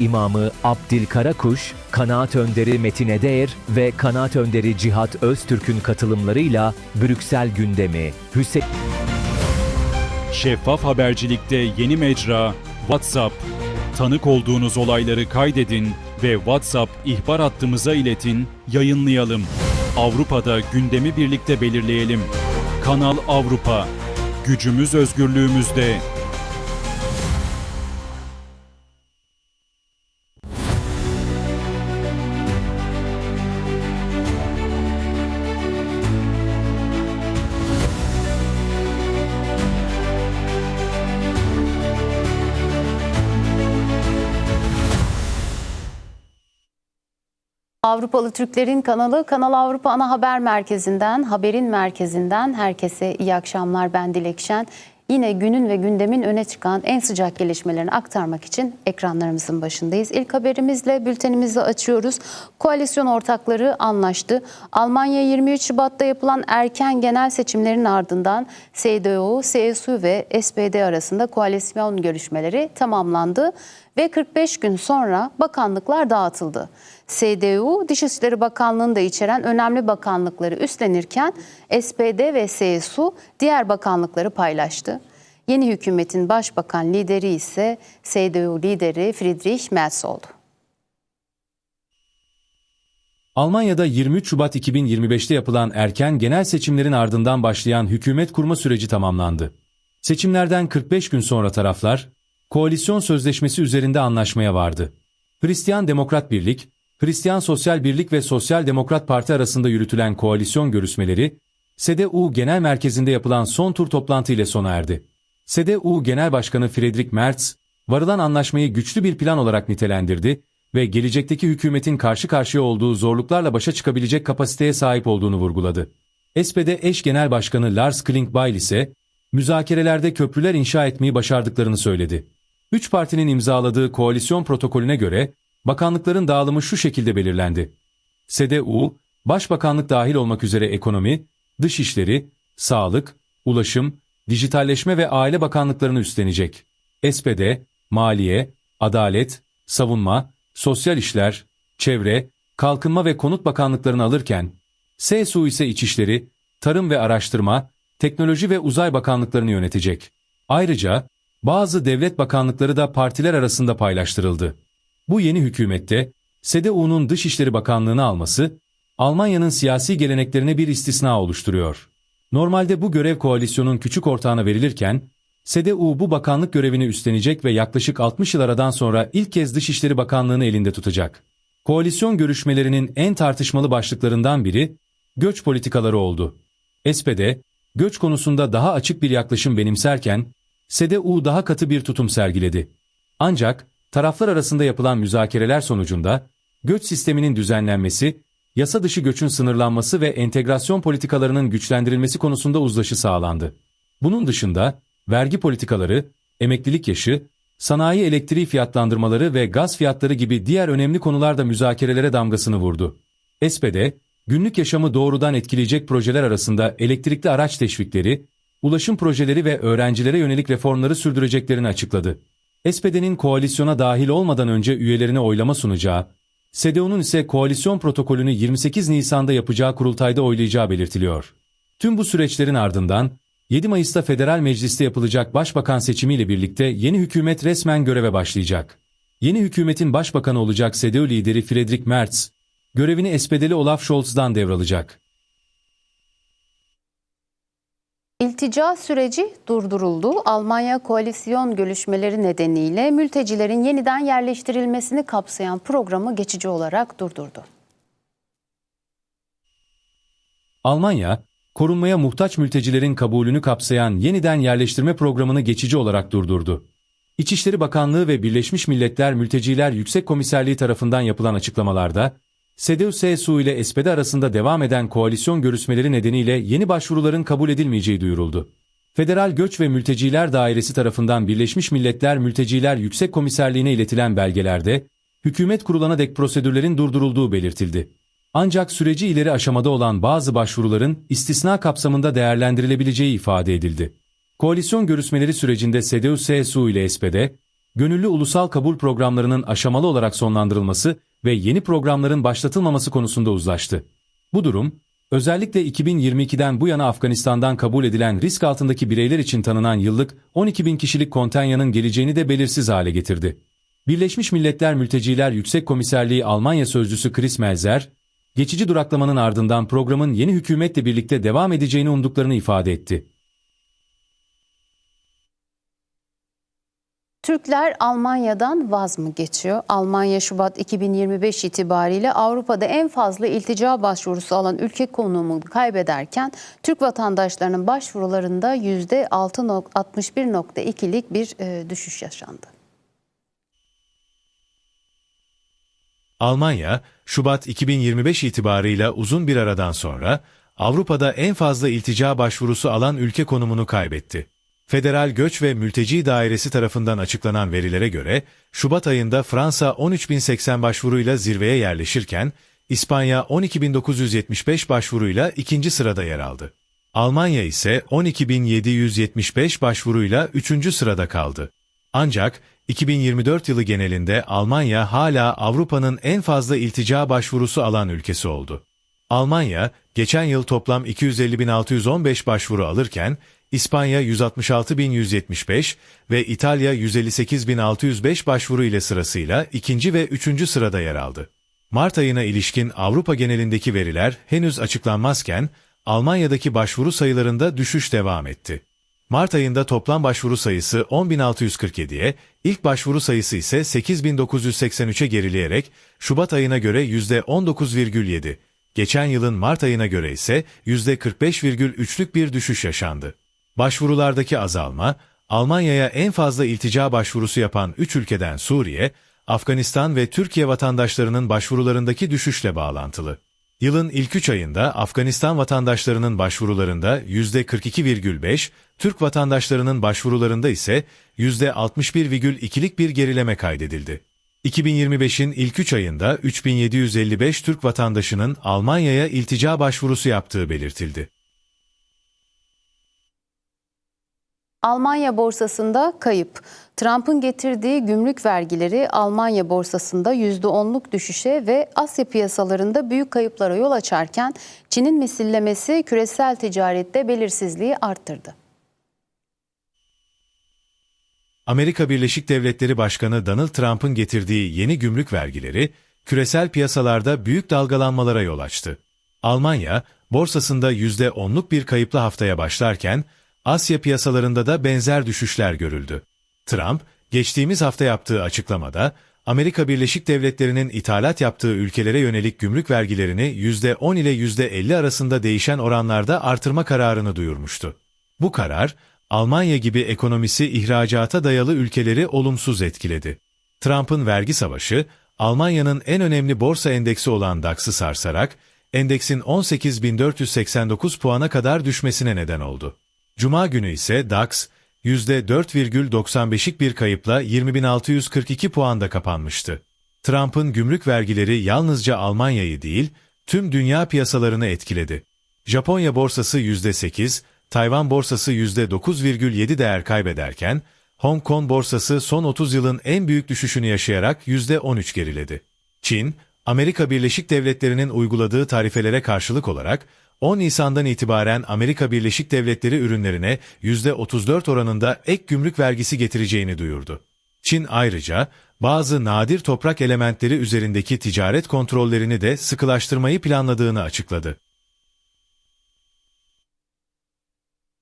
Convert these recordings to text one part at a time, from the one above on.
İmamı Abdil Karakuş, Kanaat Önderi Metin Edeğer ve Kanaat Önderi Cihat Öztürk'ün katılımlarıyla Brüksel gündemi, Hüseyin Şeffaf habercilikte yeni mecra WhatsApp. Tanık olduğunuz olayları kaydedin ve WhatsApp ihbar hattımıza iletin, yayınlayalım. Avrupa'da gündemi birlikte belirleyelim. Kanal Avrupa. Gücümüz özgürlüğümüzde. Avrupalı Türklerin kanalı Kanal Avrupa Ana Haber Merkezi'nden, haberin merkezinden herkese iyi akşamlar. Ben Dilek Şen. Yine günün ve gündemin öne çıkan en sıcak gelişmelerini aktarmak için ekranlarımızın başındayız. İlk haberimizle bültenimizi açıyoruz. Koalisyon ortakları anlaştı. Almanya 23 Şubat'ta yapılan erken genel seçimlerin ardından CDU, CSU ve SPD arasında koalisyon görüşmeleri tamamlandı ve 45 gün sonra bakanlıklar dağıtıldı. CDU, Dışişleri Bakanlığı'nı da içeren önemli bakanlıkları üstlenirken SPD ve CSU diğer bakanlıkları paylaştı. Yeni hükümetin başbakan lideri ise CDU lideri Friedrich Merz oldu. Almanya'da 23 Şubat 2025'te yapılan erken genel seçimlerin ardından başlayan hükümet kurma süreci tamamlandı. Seçimlerden 45 gün sonra taraflar, koalisyon sözleşmesi üzerinde anlaşmaya vardı. Hristiyan Demokrat Birlik, Hristiyan Sosyal Birlik ve Sosyal Demokrat Parti arasında yürütülen koalisyon görüşmeleri, CDU Genel Merkezi'nde yapılan son tur toplantı ile sona erdi. CDU Genel Başkanı Friedrich Merz, varılan anlaşmayı güçlü bir plan olarak nitelendirdi ve gelecekteki hükümetin karşı karşıya olduğu zorluklarla başa çıkabilecek kapasiteye sahip olduğunu vurguladı. SPD eş genel başkanı Lars Klingbeil ise, müzakerelerde köprüler inşa etmeyi başardıklarını söyledi. Üç partinin imzaladığı koalisyon protokolüne göre, bakanlıkların dağılımı şu şekilde belirlendi. CDU, Başbakanlık dahil olmak üzere ekonomi, dışişleri, sağlık, ulaşım, dijitalleşme ve aile bakanlıklarını üstlenecek. SPD, maliye, adalet, savunma, sosyal işler, çevre, kalkınma ve konut bakanlıklarını alırken, CSU ise içişleri, tarım ve araştırma, teknoloji ve uzay bakanlıklarını yönetecek. Ayrıca bazı devlet bakanlıkları da partiler arasında paylaştırıldı. Bu yeni hükümette CDU'nun Dışişleri Bakanlığı'nı alması, Almanya'nın siyasi geleneklerine bir istisna oluşturuyor. Normalde bu görev koalisyonun küçük ortağına verilirken, CDU bu bakanlık görevini üstlenecek ve yaklaşık 60 yıl aradan sonra ilk kez Dışişleri Bakanlığı'nı elinde tutacak. Koalisyon görüşmelerinin en tartışmalı başlıklarından biri, göç politikaları oldu. SPD, göç konusunda daha açık bir yaklaşım benimserken, CDU daha katı bir tutum sergiledi. Ancak, taraflar arasında yapılan müzakereler sonucunda, göç sisteminin düzenlenmesi, yasa dışı göçün sınırlanması ve entegrasyon politikalarının güçlendirilmesi konusunda uzlaşı sağlandı. Bunun dışında, vergi politikaları, emeklilik yaşı, sanayi elektriği fiyatlandırmaları ve gaz fiyatları gibi diğer önemli konular da müzakerelere damgasını vurdu. SPD, günlük yaşamı doğrudan etkileyecek projeler arasında elektrikli araç teşvikleri, ulaşım projeleri ve öğrencilere yönelik reformları sürdüreceklerini açıkladı. SPD'nin koalisyona dahil olmadan önce üyelerine oylama sunacağı, CDU'nun ise koalisyon protokolünü 28 Nisan'da yapacağı kurultayda oylayacağı belirtiliyor. Tüm bu süreçlerin ardından 7 Mayıs'ta Federal Meclis'te yapılacak başbakan seçimiyle birlikte yeni hükümet resmen göreve başlayacak. Yeni hükümetin başbakanı olacak CDU lideri Friedrich Merz, görevini SPD'li Olaf Scholz'dan devralacak. İltica süreci durduruldu. Almanya koalisyon görüşmeleri nedeniyle mültecilerin yeniden yerleştirilmesini kapsayan programı geçici olarak durdurdu. Almanya, korunmaya muhtaç mültecilerin kabulünü kapsayan yeniden yerleştirme programını geçici olarak durdurdu. İçişleri Bakanlığı ve Birleşmiş Milletler Mülteciler Yüksek Komiserliği tarafından yapılan açıklamalarda, CDU-CSU ile SPD arasında devam eden koalisyon görüşmeleri nedeniyle yeni başvuruların kabul edilmeyeceği duyuruldu. Federal Göç ve Mülteciler Dairesi tarafından Birleşmiş Milletler Mülteciler Yüksek Komiserliğine iletilen belgelerde, hükümet kurulana dek prosedürlerin durdurulduğu belirtildi. Ancak süreci ileri aşamada olan bazı başvuruların istisna kapsamında değerlendirilebileceği ifade edildi. Koalisyon görüşmeleri sürecinde CDU-CSU ile SPD, gönüllü ulusal kabul programlarının aşamalı olarak sonlandırılması ve yeni programların başlatılmaması konusunda uzlaştı. Bu durum, özellikle 2022'den bu yana Afganistan'dan kabul edilen risk altındaki bireyler için tanınan yıllık 12 bin kişilik kontenyanın geleceğini de belirsiz hale getirdi. Birleşmiş Milletler Mülteciler Yüksek Komiserliği Almanya Sözcüsü Chris Melzer, geçici duraklamanın ardından programın yeni hükümetle birlikte devam edeceğini umduklarını ifade etti. Türkler Almanya'dan vaz mı geçiyor? Almanya Şubat 2025 itibariyle Avrupa'da en fazla iltica başvurusu alan ülke konumunu kaybederken Türk vatandaşlarının başvurularında %6.61.2'lik bir e, düşüş yaşandı. Almanya, Şubat 2025 itibarıyla uzun bir aradan sonra Avrupa'da en fazla iltica başvurusu alan ülke konumunu kaybetti. Federal Göç ve Mülteci Dairesi tarafından açıklanan verilere göre, Şubat ayında Fransa 13.080 başvuruyla zirveye yerleşirken, İspanya 12.975 başvuruyla ikinci sırada yer aldı. Almanya ise 12.775 başvuruyla üçüncü sırada kaldı. Ancak 2024 yılı genelinde Almanya hala Avrupa'nın en fazla iltica başvurusu alan ülkesi oldu. Almanya, geçen yıl toplam 250.615 başvuru alırken, İspanya 166.175 ve İtalya 158.605 başvuru ile sırasıyla ikinci ve üçüncü sırada yer aldı. Mart ayına ilişkin Avrupa genelindeki veriler henüz açıklanmazken, Almanya'daki başvuru sayılarında düşüş devam etti. Mart ayında toplam başvuru sayısı 10.647'ye, ilk başvuru sayısı ise 8.983'e gerileyerek Şubat ayına göre %19,7, geçen yılın Mart ayına göre ise %45,3'lük bir düşüş yaşandı. Başvurulardaki azalma, Almanya'ya en fazla iltica başvurusu yapan 3 ülkeden Suriye, Afganistan ve Türkiye vatandaşlarının başvurularındaki düşüşle bağlantılı. Yılın ilk 3 ayında Afganistan vatandaşlarının başvurularında %42,5, Türk vatandaşlarının başvurularında ise %61,2'lik bir gerileme kaydedildi. 2025'in ilk 3 ayında 3755 Türk vatandaşının Almanya'ya iltica başvurusu yaptığı belirtildi. Almanya borsasında kayıp. Trump'ın getirdiği gümrük vergileri Almanya borsasında %10'luk düşüşe ve Asya piyasalarında büyük kayıplara yol açarken Çin'in misillemesi küresel ticarette belirsizliği arttırdı. Amerika Birleşik Devletleri Başkanı Donald Trump'ın getirdiği yeni gümrük vergileri küresel piyasalarda büyük dalgalanmalara yol açtı. Almanya, borsasında %10'luk bir kayıplı haftaya başlarken, Asya piyasalarında da benzer düşüşler görüldü. Trump, geçtiğimiz hafta yaptığı açıklamada, Amerika Birleşik Devletleri'nin ithalat yaptığı ülkelere yönelik gümrük vergilerini %10 ile %50 arasında değişen oranlarda artırma kararını duyurmuştu. Bu karar, Almanya gibi ekonomisi ihracata dayalı ülkeleri olumsuz etkiledi. Trump'ın vergi savaşı, Almanya'nın en önemli borsa endeksi olan DAX'ı sarsarak, endeksin 18.489 puana kadar düşmesine neden oldu. Cuma günü ise DAX, %4,95'lik bir kayıpla 20.642 puanda kapanmıştı. Trump'ın gümrük vergileri yalnızca Almanya'yı değil, tüm dünya piyasalarını etkiledi. Japonya borsası %8, Tayvan borsası %9,7 değer kaybederken, Hong Kong borsası son 30 yılın en büyük düşüşünü yaşayarak %13 geriledi. Çin, Amerika Birleşik Devletleri'nin uyguladığı tarifelere karşılık olarak 10 Nisan'dan itibaren Amerika Birleşik Devletleri ürünlerine %34 oranında ek gümrük vergisi getireceğini duyurdu. Çin ayrıca bazı nadir toprak elementleri üzerindeki ticaret kontrollerini de sıkılaştırmayı planladığını açıkladı.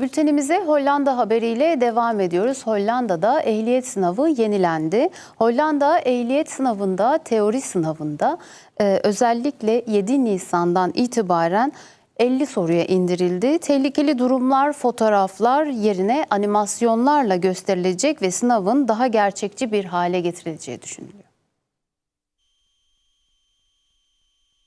Bültenimize Hollanda haberiyle devam ediyoruz. Hollanda'da ehliyet sınavı yenilendi. Hollanda ehliyet sınavında, teori sınavında e, özellikle 7 Nisan'dan itibaren 50 soruya indirildi. Tehlikeli durumlar, fotoğraflar yerine animasyonlarla gösterilecek ve sınavın daha gerçekçi bir hale getirileceği düşünülüyor.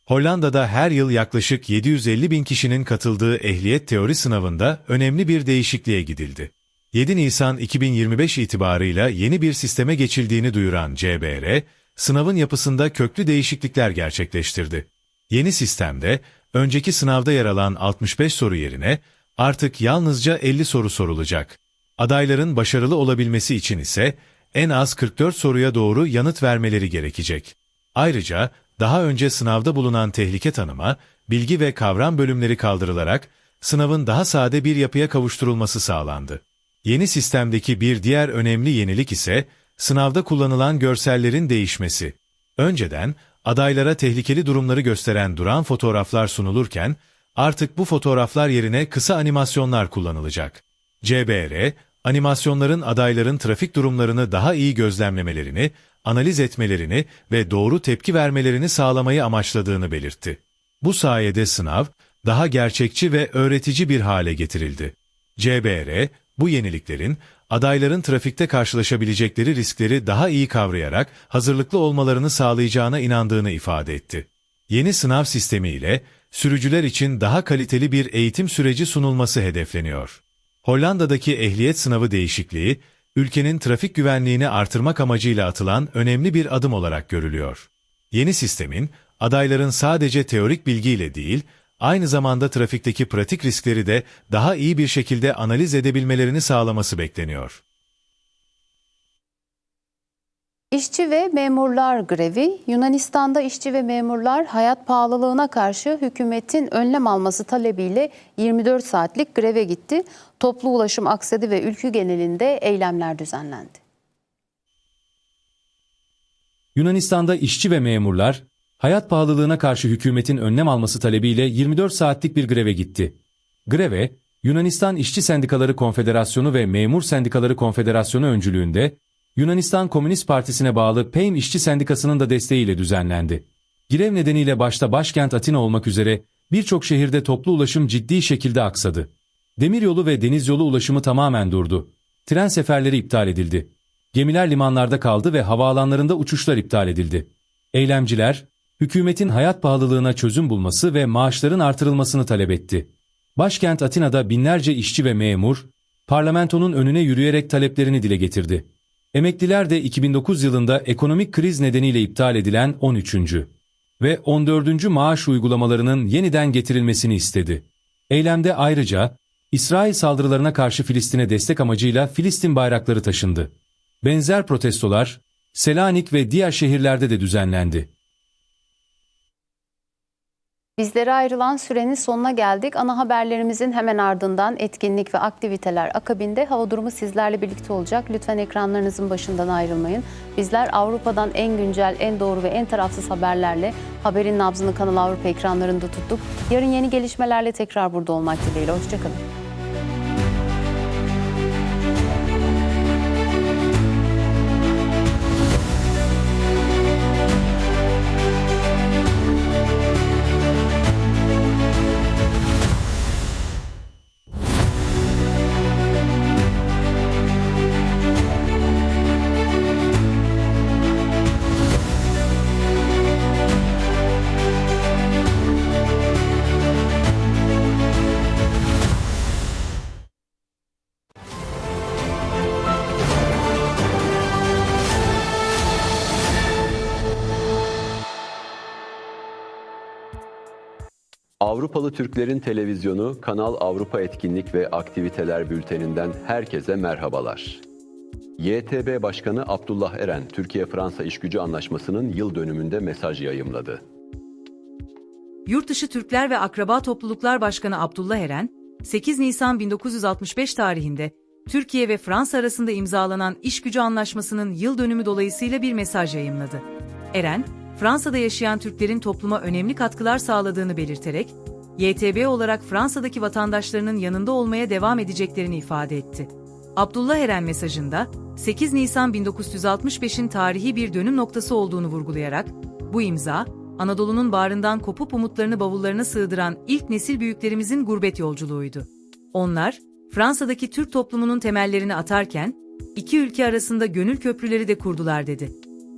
Hollanda'da her yıl yaklaşık 750 bin kişinin katıldığı ehliyet teori sınavında önemli bir değişikliğe gidildi. 7 Nisan 2025 itibarıyla yeni bir sisteme geçildiğini duyuran CBR, sınavın yapısında köklü değişiklikler gerçekleştirdi. Yeni sistemde, önceki sınavda yer alan 65 soru yerine artık yalnızca 50 soru sorulacak. Adayların başarılı olabilmesi için ise en az 44 soruya doğru yanıt vermeleri gerekecek. Ayrıca daha önce sınavda bulunan tehlike tanıma, bilgi ve kavram bölümleri kaldırılarak sınavın daha sade bir yapıya kavuşturulması sağlandı. Yeni sistemdeki bir diğer önemli yenilik ise sınavda kullanılan görsellerin değişmesi. Önceden adaylara tehlikeli durumları gösteren duran fotoğraflar sunulurken artık bu fotoğraflar yerine kısa animasyonlar kullanılacak. CBR, animasyonların adayların trafik durumlarını daha iyi gözlemlemelerini, analiz etmelerini ve doğru tepki vermelerini sağlamayı amaçladığını belirtti. Bu sayede sınav daha gerçekçi ve öğretici bir hale getirildi. CBR, bu yeniliklerin adayların trafikte karşılaşabilecekleri riskleri daha iyi kavrayarak hazırlıklı olmalarını sağlayacağına inandığını ifade etti. Yeni sınav sistemi ile sürücüler için daha kaliteli bir eğitim süreci sunulması hedefleniyor. Hollanda'daki ehliyet sınavı değişikliği, ülkenin trafik güvenliğini artırmak amacıyla atılan önemli bir adım olarak görülüyor. Yeni sistemin, adayların sadece teorik bilgiyle değil, aynı zamanda trafikteki pratik riskleri de daha iyi bir şekilde analiz edebilmelerini sağlaması bekleniyor. İşçi ve memurlar grevi, Yunanistan'da işçi ve memurlar hayat pahalılığına karşı hükümetin önlem alması talebiyle 24 saatlik greve gitti. Toplu ulaşım aksadı ve ülke genelinde eylemler düzenlendi. Yunanistan'da işçi ve memurlar, hayat pahalılığına karşı hükümetin önlem alması talebiyle 24 saatlik bir greve gitti. Greve, Yunanistan İşçi Sendikaları Konfederasyonu ve Memur Sendikaları Konfederasyonu öncülüğünde, Yunanistan Komünist Partisi'ne bağlı PEYM İşçi Sendikası'nın da desteğiyle düzenlendi. Grev nedeniyle başta başkent Atina olmak üzere birçok şehirde toplu ulaşım ciddi şekilde aksadı. Demiryolu ve denizyolu ulaşımı tamamen durdu. Tren seferleri iptal edildi. Gemiler limanlarda kaldı ve havaalanlarında uçuşlar iptal edildi. Eylemciler, hükümetin hayat pahalılığına çözüm bulması ve maaşların artırılmasını talep etti. Başkent Atina'da binlerce işçi ve memur, parlamentonun önüne yürüyerek taleplerini dile getirdi. Emekliler de 2009 yılında ekonomik kriz nedeniyle iptal edilen 13. ve 14. maaş uygulamalarının yeniden getirilmesini istedi. Eylemde ayrıca İsrail saldırılarına karşı Filistin'e destek amacıyla Filistin bayrakları taşındı. Benzer protestolar Selanik ve diğer şehirlerde de düzenlendi. Bizlere ayrılan sürenin sonuna geldik. Ana haberlerimizin hemen ardından etkinlik ve aktiviteler akabinde hava durumu sizlerle birlikte olacak. Lütfen ekranlarınızın başından ayrılmayın. Bizler Avrupa'dan en güncel, en doğru ve en tarafsız haberlerle haberin nabzını Kanal Avrupa ekranlarında tuttuk. Yarın yeni gelişmelerle tekrar burada olmak dileğiyle. Hoşçakalın. Avrupalı Türklerin Televizyonu Kanal Avrupa Etkinlik ve Aktiviteler Bülteninden herkese merhabalar. YTB Başkanı Abdullah Eren, Türkiye-Fransa İşgücü Anlaşması'nın yıl dönümünde mesaj yayımladı. Yurtdışı Türkler ve Akraba Topluluklar Başkanı Abdullah Eren, 8 Nisan 1965 tarihinde Türkiye ve Fransa arasında imzalanan İşgücü Anlaşması'nın yıl dönümü dolayısıyla bir mesaj yayımladı. Eren, Fransa'da yaşayan Türklerin topluma önemli katkılar sağladığını belirterek, YTB olarak Fransa'daki vatandaşlarının yanında olmaya devam edeceklerini ifade etti. Abdullah Eren mesajında, 8 Nisan 1965'in tarihi bir dönüm noktası olduğunu vurgulayarak, bu imza, Anadolu'nun bağrından kopup umutlarını bavullarına sığdıran ilk nesil büyüklerimizin gurbet yolculuğuydu. Onlar, Fransa'daki Türk toplumunun temellerini atarken, iki ülke arasında gönül köprüleri de kurdular dedi.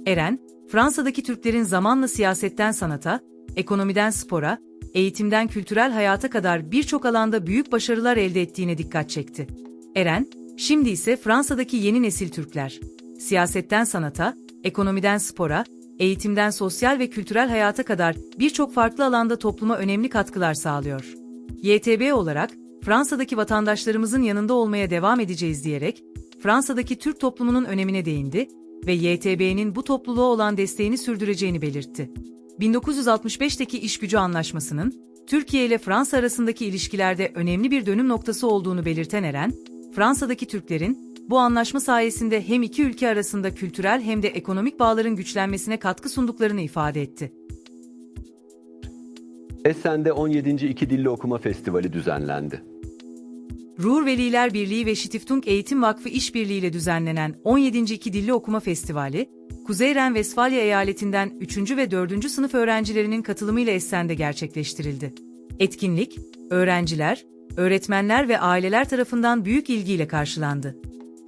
Eren, Fransa'daki Türklerin zamanla siyasetten sanata, ekonomiden spora, eğitimden kültürel hayata kadar birçok alanda büyük başarılar elde ettiğine dikkat çekti. Eren, şimdi ise Fransa'daki yeni nesil Türkler, siyasetten sanata, ekonomiden spora, eğitimden sosyal ve kültürel hayata kadar birçok farklı alanda topluma önemli katkılar sağlıyor. YTB olarak Fransa'daki vatandaşlarımızın yanında olmaya devam edeceğiz diyerek, Fransa'daki Türk toplumunun önemine değindi ve YTB'nin bu topluluğa olan desteğini sürdüreceğini belirtti. 1965'teki İşgücü Anlaşması'nın Türkiye ile Fransa arasındaki ilişkilerde önemli bir dönüm noktası olduğunu belirten Eren, Fransa'daki Türklerin bu anlaşma sayesinde hem iki ülke arasında kültürel hem de ekonomik bağların güçlenmesine katkı sunduklarını ifade etti. Esen'de 17. İki Dilli Okuma Festivali düzenlendi. Ruhr Veliler Birliği ve Stiftung Eğitim Vakfı işbirliğiyle düzenlenen 17. İki Dilli Okuma Festivali, Kuzey Ren-Vesfalya eyaletinden 3. ve 4. sınıf öğrencilerinin katılımıyla Essen'de gerçekleştirildi. Etkinlik, öğrenciler, öğretmenler ve aileler tarafından büyük ilgiyle karşılandı.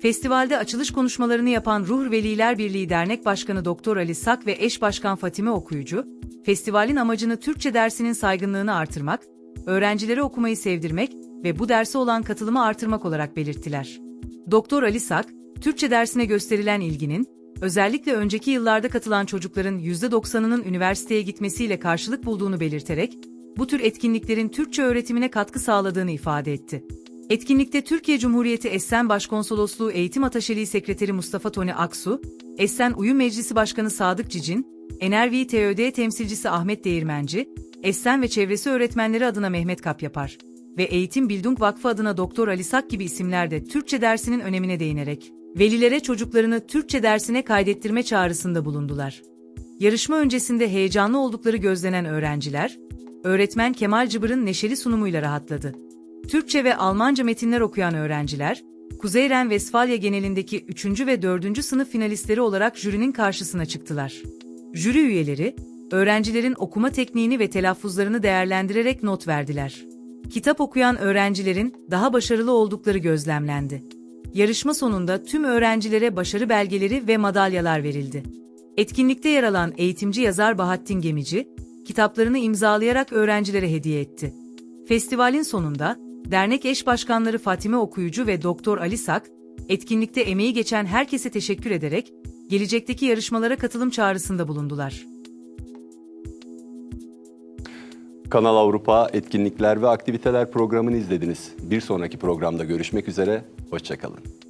Festivalde açılış konuşmalarını yapan Ruhr Veliler Birliği Dernek Başkanı Doktor Ali Sak ve eş başkan Fatime Okuyucu, festivalin amacını Türkçe dersinin saygınlığını artırmak, öğrencilere okumayı sevdirmek ve bu derse olan katılımı artırmak olarak belirttiler. Doktor Ali Sak, Türkçe dersine gösterilen ilginin, özellikle önceki yıllarda katılan çocukların %90'ının üniversiteye gitmesiyle karşılık bulduğunu belirterek, bu tür etkinliklerin Türkçe öğretimine katkı sağladığını ifade etti. Etkinlikte Türkiye Cumhuriyeti Essen Başkonsolosluğu Eğitim Ataşeliği Sekreteri Mustafa Toni Aksu, Essen Uyum Meclisi Başkanı Sadık Cicin, Enervi TÖD temsilcisi Ahmet Değirmenci, Essen ve çevresi öğretmenleri adına Mehmet Kapyapar ve Eğitim Bildung Vakfı adına Doktor Ali Sak gibi isimler de Türkçe dersinin önemine değinerek, velilere çocuklarını Türkçe dersine kaydettirme çağrısında bulundular. Yarışma öncesinde heyecanlı oldukları gözlenen öğrenciler, öğretmen Kemal Cıbır'ın neşeli sunumuyla rahatladı. Türkçe ve Almanca metinler okuyan öğrenciler, Kuzey Ren-Vesfalya genelindeki 3. ve 4. sınıf finalistleri olarak jürinin karşısına çıktılar. Jüri üyeleri, öğrencilerin okuma tekniğini ve telaffuzlarını değerlendirerek not verdiler. Kitap okuyan öğrencilerin daha başarılı oldukları gözlemlendi. Yarışma sonunda tüm öğrencilere başarı belgeleri ve madalyalar verildi. Etkinlikte yer alan eğitimci yazar Bahattin Gemici, kitaplarını imzalayarak öğrencilere hediye etti. Festivalin sonunda, dernek eş başkanları Fatime Okuyucu ve Doktor Ali Sak, etkinlikte emeği geçen herkese teşekkür ederek, gelecekteki yarışmalara katılım çağrısında bulundular. Kanal Avrupa etkinlikler ve aktiviteler programını izlediniz. Bir sonraki programda görüşmek üzere, hoşçakalın.